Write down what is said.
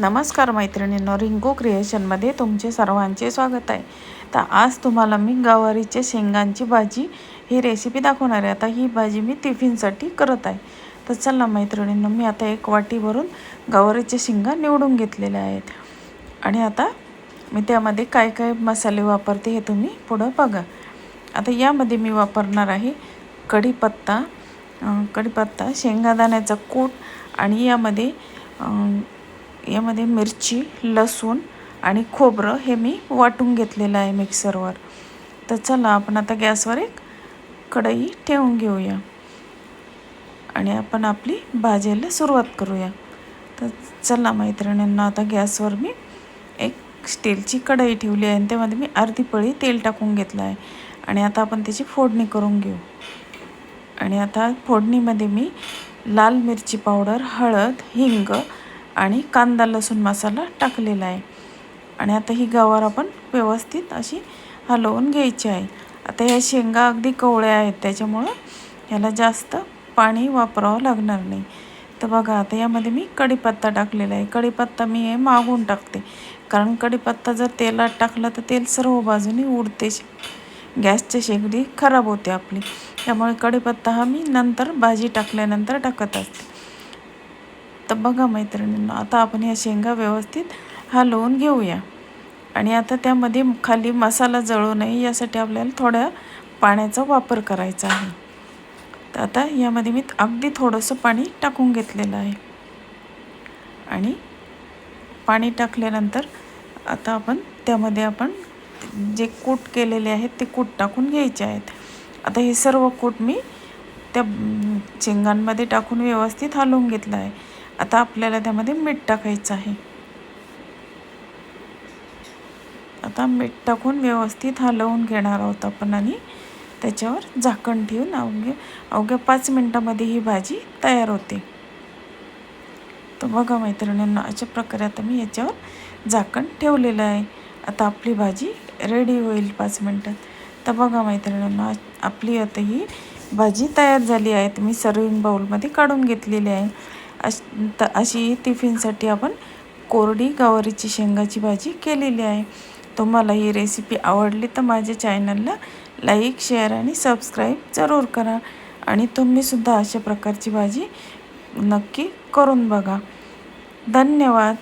नमस्कार मैत्रिणींनो रिंकू क्रिएशनमध्ये तुमचे सर्वांचे स्वागत आहे. तर आज तुम्हाला मी गवारीच्या शेंगांची भाजी ही रेसिपी दाखवणार आहे. आता ही भाजी मी टिफिनसाठी करत आहे. तर चला मैत्रिणींनो मी आता एक वाटी भरून गवारीच्या शेंगा निवडून घेतलेल्या आहेत. आणि आता मी त्यामध्ये काय काय मसाले वापरते हे तुम्ही पुढं बघा. आता यामध्ये मी वापरणार आहे कढीपत्ता कढीपत्ता शेंगादाण्याचा कूट आणि यामध्ये यामध्ये मिरची लसूण आणि खोबरं हे मी वाटून घेतलेलं आहे मिक्सरवर. तर चला आपण आता गॅसवर एक कढई ठेवून घेऊया. आणि आपण आपली भाजायला सुरुवात करूया. तर चला मैत्रिणींना आता गॅसवर मी एक स्टीलची कढई ठेवली आहे आणि त्यामध्ये मी अर्धी पळी तेल टाकून घेतलं आहे. आणि आता आपण त्याची फोडणी करून घेऊ. आणि आता फोडणीमध्ये मी लाल मिरची पावडर हळद हिंग आणि कांदा लसूण मसाला टाकलेला आहे. आणि आता ही गवार आपण व्यवस्थित अशी हलवून घ्यायची आहे. आता ह्या शेंगा अगदी कवळ्या आहेत त्याच्यामुळं ह्याला जास्त पाणी वापरावं लागणार नाही. तर बघा आता यामध्ये मी कढीपत्ता टाकलेला आहे. कढीपत्ता मी हे मागून टाकते. कारण कढीपत्ता जर तेलात टाकला तर तेल सर्व बाजूनी उडते. गॅसची शेगडी खराब होते आपली. त्यामुळे कढीपत्ता हा मी नंतर भाजी टाकल्यानंतर टाकत असते. तर बघा मैत्रिणींना आता आपण ह्या शेंगा व्यवस्थित हलवून घेऊया. आणि आता त्यामध्ये खाली मसाला जळू नये यासाठी आपल्याला थोड्या पाण्याचा वापर करायचा आहे. तर आता यामध्ये मी अगदी थोडंसं पाणी टाकून घेतलेलं आहे. आणि पाणी टाकल्यानंतर आता आपण त्यामध्ये आपण जे कूट केलेले आहेत ते कूट टाकून घ्यायचे आहेत. आता हे सर्व कूट मी त्या शेंगांमध्ये टाकून व्यवस्थित हलवून घेतलं आहे. आता आपल्याला त्यामध्ये मीठ टाकायचं आहे. आता मीठ टाकून व्यवस्थित हलवून घेणार आहोत आपण आणि त्याच्यावर झाकण ठेवून अवघ्या अवघ्या पाच मिनटामध्ये ही भाजी तयार होते. तर बघा मैत्रिणींना अशा प्रकारे आता मी याच्यावर झाकण ठेवलेलं आहे. आता आपली भाजी रेडी होईल पाच मिनटात. तर बघा मैत्रिणींना आपली आता ही भाजी तयार झाली आहे. मी सर्विंग बाउलमध्ये काढून घेतलेली आहे. अश तर अशी टिफिनसाठी आपण कोरडी गवारीची शेंगाची भाजी केलेली आहे. तुम्हाला ही रेसिपी आवडली तर माझ्या चॅनलला लाईक शेअर आणि सबस्क्राईब जरूर करा. आणि तुम्हीसुद्धा अशा प्रकारची भाजी नक्की करून बघा. धन्यवाद.